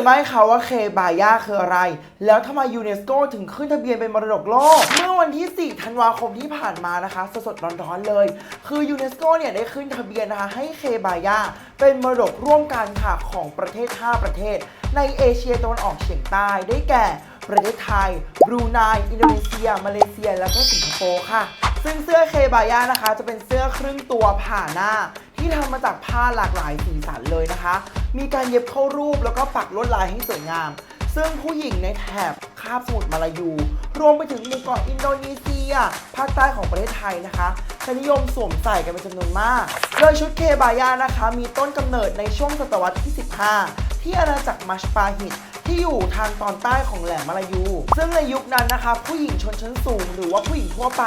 รือไม่คะว่าเคบายาคืออะไร แล้วทำไมยูเนสโกถึงขึ้นทะเบียนเป็นมรดกโลก เมื่อวันที่ 4 ธันวาคมที่ผ่านมานะคะสดๆร้อนๆเลย คือยูเนสโกเนี่ยได้ขึ้นทะเบียนนะคะให้เคบายาเป็นมรดกร่วมกันค่ะของประเทศ 5 ประเทศ ในเอเชียตะวันออกเฉียงใต้ได้แก่ ประเทศไทย บรูไน อินโดนีเซีย มาเลเซีย แล้วก็สิงคโปร์ค่ะ ซึ่งเสื้อเคบายานะคะ จะเป็นเสื้อครึ่งตัวผ่าหน้า ที่ทำมาจากผ้าหลากหลายสีสันเลยนะคะ มีการเย็บเข้ารูปแล้วก็ปักลวดลายให้สวยงาม ซึ่งผู้หญิงในแถบคาบสมุทรมาลายู รวมไปถึงหมู่เกาะอินโดนีเซีย ภาคใต้ของประเทศไทยนะคะจะนิยมสวมใส่กันเป็นจำนวนมาก โดยชุดเคบายานะคะ มีต้นกำเนิดในช่วงศตวรรษที่ 15 ที่อาณาจักรมัชปาหิตที่อยู่ทางตอนใต้ของแหลมมาลายู ซึ่งในยุคนั้นนะคะผู้หญิงชนชั้นสูง หรือว่าผู้หญิงทั่วไป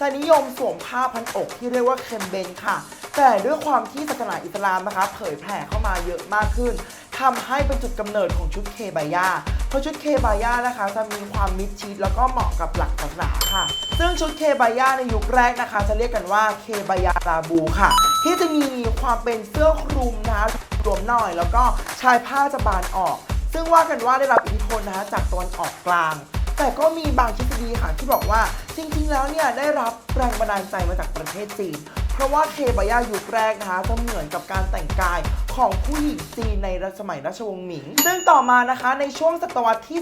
จะนิยมสวมผ้าพันอกที่เรียกว่าเคมเบนค่ะ แต่ด้วยความที่ศาสนาอิสลามนะคะ เผยแผ่เข้ามาเยอะมากขึ้นทำให้เป็นจุดกำเนิดของชุดเคบายาเพราะชุดเคบาย่านะคะจะมีความมิดชิดแล้วก็เหมาะกับหลักศาสนาค่ะ ซึ่งชุดเคบาย่าในยุคแรกนะคะ จะเรียกกันว่าเคบายาลาบูค่ะ ที่จะมีความเป็นเสื้อคลุมนะคะรวมหน่อย แล้วก็ชายผ้าจะบานออก ซึ่งว่ากันว่าได้รับอิทธิพลนะคะจากตะวันออกกลาง แต่ก็มีบางทฤษฎีค่ะที่บอกว่าจริงๆ แล้วเนี่ยได้รับแรงบันดาลใจมาจากประเทศจีน เพราะว่าเคบายายุคแรกนะคะจะเหมือนกับการแต่งกายของผู้หญิงจีนในรัชสมัยราชวงศ์หมิง ซึ่งต่อมานะคะในช่วงศตวรรษที่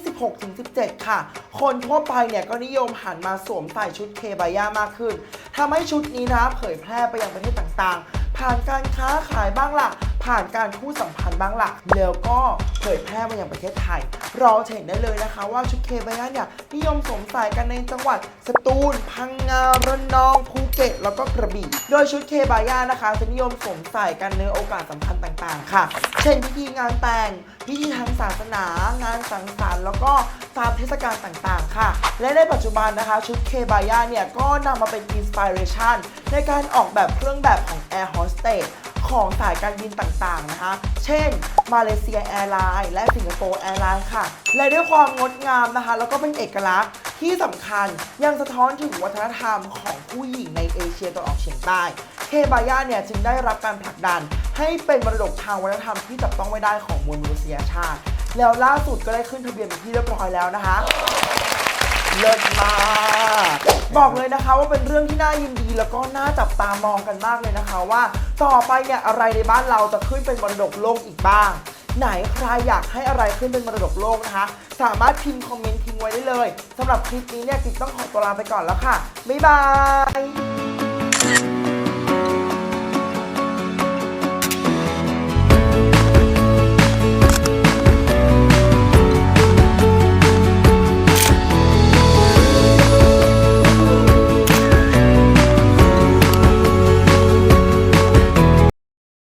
16-17 ค่ะ คนทั่วไปเนี่ยก็นิยมหันมาสวมใส่ชุดเคบายามากขึ้นทำให้ชุดนี้นะคะเผยแพร่ไปยังประเทศต่างๆ ผ่านการค้าขายบ้างล่ะ ผ่านการทูตสัมพันธ์บ้างล่ะ แล้วก็เผยแพร่มายังประเทศไทย เราจะเห็นได้เลยนะคะว่าชุดเคบายาเนี่ยนิยมสวมใส่กันในจังหวัดสตูล พังงาระนองภูเก็ตแล้วก็กระบี่ โดยชุดเคบายานะคะจะนิยมสวมใส่กันในโอกาสสำคัญต่างๆ ค่ะ เช่นพิธีงานแต่งพิธีทางศาสนา งานสังสรรค์แล้วก็ตามเทศกาลต่างๆ ค่ะ และในปัจจุบันนะคะชุดเคบายาเนี่ยก็นำมาเป็นอินสปิเรชันในการออกแบบเครื่องแบบของ Air Hostess ของสายการบินต่างๆนะคะ เช่น มาเลเซียแอร์ไลน์และสิงคโปร์แอร์ไลน์ค่ะ และด้วยความงดงามนะคะ แล้วก็เป็นเอกลักษณ์ที่สำคัญยังสะท้อนถึงวัฒนธรรมของผู้หญิงในเอเชียตะวันออกเฉียงใต้เคบายาเนี่ยจึงได้รับการผลักดัน ให้เป็นมรดกทางวัฒนธรรมที่จับต้องไม่ได้ของมวลมนุษยชาติ แล้วล่าสุดก็ได้ขึ้นทะเบียนเป็นที่เรียบร้อยแล้วนะคะ เลิศมากบอกเลยนะคะว่าเป็นเรื่องที่น่ายินดีแล้วก็น่าจับตามองกันมากเลยนะคะว่า ต่อไปเนี่ยอะไรในบ้านเราจะขึ้นเป็นมรดกโลกอีกบ้าง ไหนใครอยากให้อะไรขึ้นเป็นมรดกโลกนะคะ สามารถพิมพ์คอมเมนต์ทิ้งไว้ได้เลยสำหรับคลิปนี้เนี่ยกิ๊กต้องขอตัวลาไปก่อนแล้วค่ะบ๊ายบาย